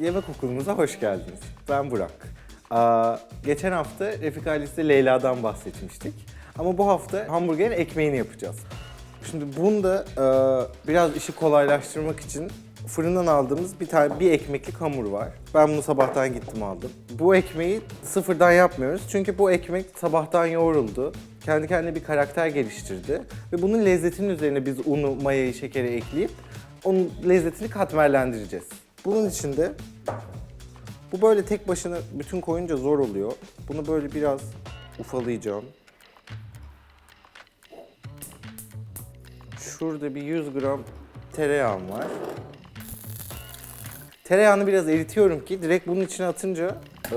Yemek okulumuza hoş geldiniz. Ben Burak. Aa, geçen hafta Refik ailesi Leyla'dan bahsetmiştik. Ama bu hafta hamburgerin ekmeğini yapacağız. Şimdi bunda e, biraz işi kolaylaştırmak için fırından aldığımız bir tane bir ekmeklik hamur var. Ben bunu sabahtan gittim aldım. Bu ekmeği sıfırdan yapmıyoruz çünkü bu ekmek sabahtan yoğruldu. Kendi kendine bir karakter geliştirdi ve bunun lezzetinin üzerine biz unu, mayayı, şekeri ekleyip onun lezzetini katmerlendireceğiz. Bunun için de bu böyle tek başına bütün koyunca zor oluyor. Bunu böyle biraz ufalayacağım. Şurada bir 100 gram tereyağım var. Tereyağını biraz eritiyorum ki direkt bunun içine atınca e,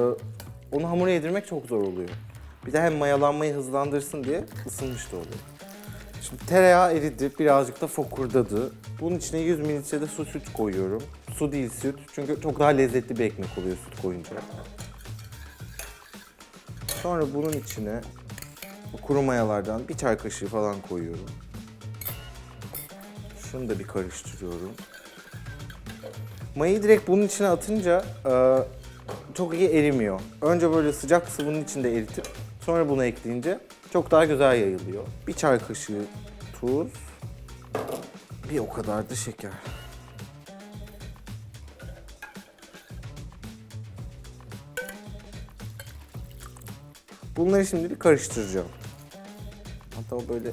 onu hamura yedirmek çok zor oluyor. Bir de hem mayalanmayı hızlandırsın diye ısınmış da oluyor. Şimdi tereyağı eridi, birazcık da fokurdadı. Bunun içine 100 mililitre de su süt koyuyorum. Su değil süt çünkü çok daha lezzetli bir ekmek oluyor süt koyunca. Sonra bunun içine bu kuru mayalardan bir çay kaşığı falan koyuyorum. Şunu da bir karıştırıyorum. Mayayı direkt bunun içine atınca e, çok iyi erimiyor. Önce böyle sıcak sıvının içinde eritip sonra bunu ekleyince çok daha güzel yayılıyor. Bir çay kaşığı tuz, bir o kadar da şeker. Bunları şimdi bir karıştıracağım. Hatta böyle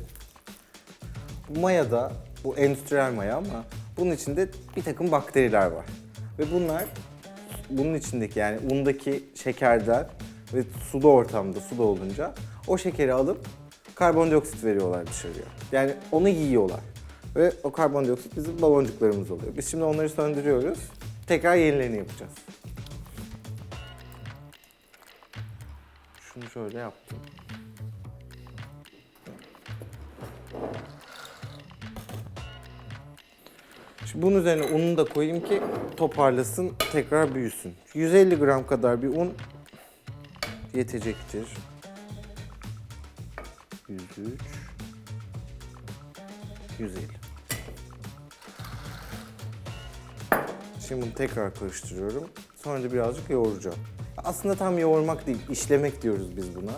bu mayada, bu endüstriyel maya ama bunun içinde bir takım bakteriler var. Ve bunlar bunun içindeki yani undaki şekerden ve sulu ortamda, suda olunca o şekeri alıp karbondioksit veriyorlar dışarıya. Yani onu yiyorlar. Ve o karbondioksit bizim baloncuklarımız oluyor. Biz şimdi onları söndürüyoruz. Tekrar yenilerini yapacağız. Şunu şöyle yaptım. Şimdi bunun üzerine ununu da koyayım ki toparlasın, tekrar büyüsün. 150 gram kadar bir un yetecektir. 103 150 Şimdi bunu tekrar karıştırıyorum. Sonra da birazcık yoğuracağım. Aslında tam yoğurmak değil, işlemek diyoruz biz buna.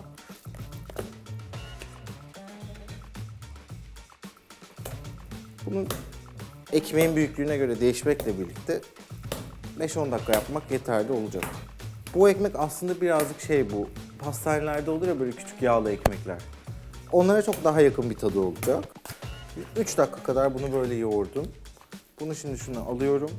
Bunun ekmeğin büyüklüğüne göre değişmekle birlikte 5-10 dakika yapmak yeterli olacak. Bu ekmek aslında birazcık şey bu. Pastanelerde olur ya böyle küçük yağlı ekmekler. Onlara çok daha yakın bir tadı olacak. 3 dakika kadar bunu böyle yoğurdum. Bunu şimdi şuna alıyorum.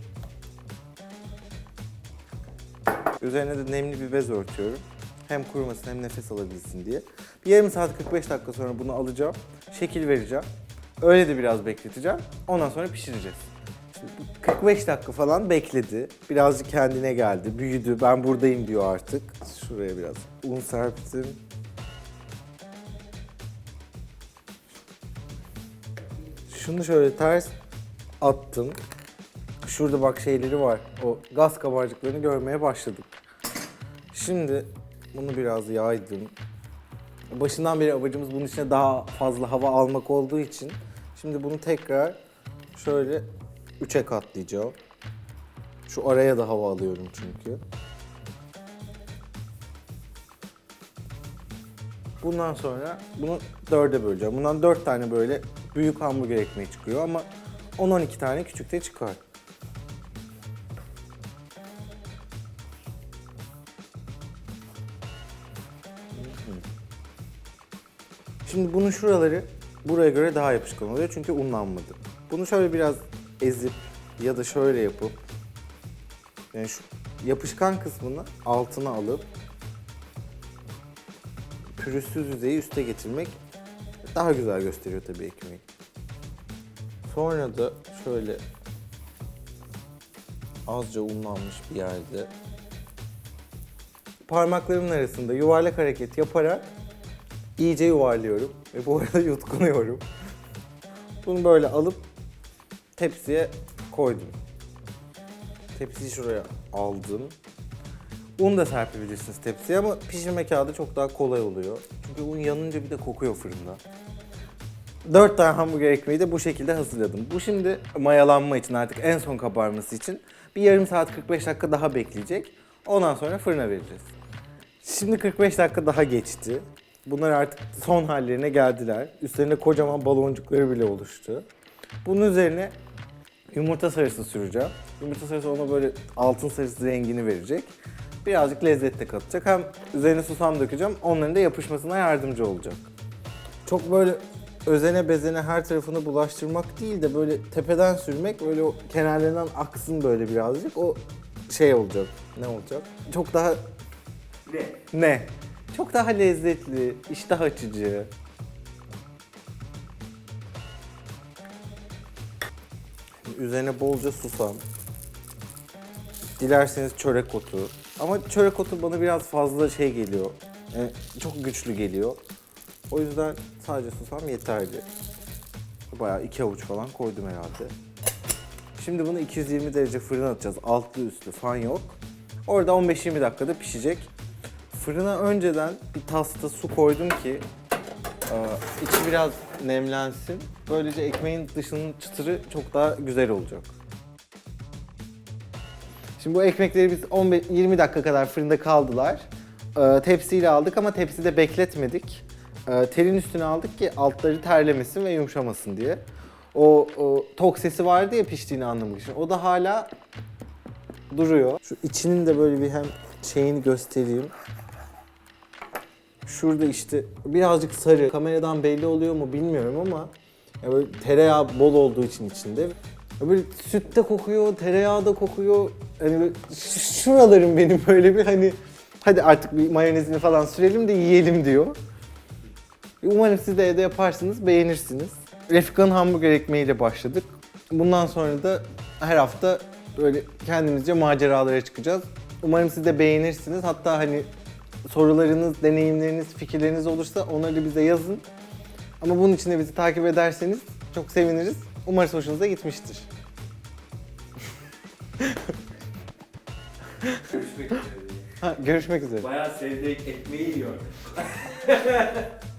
Üzerine de nemli bir bez örtüyorum. Hem kurumasın hem nefes alabilsin diye. Bir yarım saat 45 dakika sonra bunu alacağım. Şekil vereceğim. Öyle de biraz bekleteceğim. Ondan sonra pişireceğiz. Şimdi bu 45 dakika falan bekledi. Birazcık kendine geldi, büyüdü. Ben buradayım diyor artık. Şuraya biraz un serptim. Şunu şöyle ters attım. Şurada bak şeyleri var. O gaz kabarcıklarını görmeye başladık. Şimdi bunu biraz yaydım. Başından beri amacımız bunun içine daha fazla hava almak olduğu için şimdi bunu tekrar şöyle üçe katlayacağım. Şu araya da hava alıyorum çünkü. Bundan sonra bunu dörde böleceğim. Bundan dört tane böyle büyük hamburger ekmeği çıkıyor ama 10-12 tane küçük de çıkar. Şimdi bunun şuraları buraya göre daha yapışkan oluyor çünkü unlanmadı. Bunu şöyle biraz ezip ya da şöyle yapıp yani şu yapışkan kısmını altına alıp pürüzsüz yüzeyi üste getirmek daha güzel gösteriyor tabii ekmeği. Sonra da şöyle azca unlanmış bir yerde parmaklarımın arasında yuvarlak hareket yaparak iyice yuvarlıyorum ve bu arada yutkunuyorum. Bunu böyle alıp tepsiye koydum. Tepsiyi şuraya aldım. Un da serpebilirsiniz tepsiye ama pişirme kağıdı çok daha kolay oluyor. Çünkü un yanınca bir de kokuyor fırında. 4 tane hamburger ekmeği de bu şekilde hazırladım. Bu şimdi mayalanma için artık en son kabarması için bir yarım saat 45 dakika daha bekleyecek. Ondan sonra fırına vereceğiz. Şimdi 45 dakika daha geçti. Bunlar artık son hallerine geldiler. Üstlerinde kocaman baloncukları bile oluştu. Bunun üzerine yumurta sarısı süreceğim. Yumurta sarısı ona böyle altın sarısı rengini verecek. Birazcık lezzet de katacak. Hem üzerine susam dökeceğim. Onların da yapışmasına yardımcı olacak. Çok böyle özene bezene her tarafını bulaştırmak değil de böyle tepeden sürmek böyle o kenarlarından aksın böyle birazcık. O şey olacak. Ne olacak? Çok daha Ne? ne? Çok daha lezzetli, iştah açıcı. Üzerine bolca susam. Dilerseniz çörek otu. Ama çörek otu bana biraz fazla şey geliyor. Yani çok güçlü geliyor. O yüzden sadece susam yeterli. Bayağı iki avuç falan koydum herhalde. Şimdi bunu 220 derece fırına atacağız. Altlı üstlü fan yok. Orada 15-20 dakikada pişecek. Fırına önceden bir tasta su koydum ki e, içi biraz nemlensin. Böylece ekmeğin dışının çıtırı çok daha güzel olacak. Şimdi bu ekmekleri biz 15 20 dakika kadar fırında kaldılar. E, tepsiyle aldık ama tepside bekletmedik. E, telin üstüne aldık ki altları terlemesin ve yumuşamasın diye. O, o tok sesi vardı ya piştiğini anlamak için. O da hala duruyor. Şu içinin de böyle bir hem şeyini göstereyim. Şurada işte birazcık sarı. Kameradan belli oluyor mu bilmiyorum ama ya böyle tereyağı bol olduğu için içinde. Ya böyle süt de kokuyor, tereyağı da kokuyor. Hani şuralarım benim böyle bir hani hadi artık bir mayonezini falan sürelim de yiyelim diyor. Umarım siz de evde yaparsınız, beğenirsiniz. Refika'nın hamburger ekmeğiyle başladık. Bundan sonra da her hafta böyle kendimizce maceralara çıkacağız. Umarım siz de beğenirsiniz. Hatta hani sorularınız, deneyimleriniz, fikirleriniz olursa onları bize yazın. Ama bunun için de bizi takip ederseniz çok seviniriz. Umarız hoşunuza gitmiştir. Görüşmek üzere. Ha, görüşmek üzere. Bayağı sevdiği ekmeği yiyor.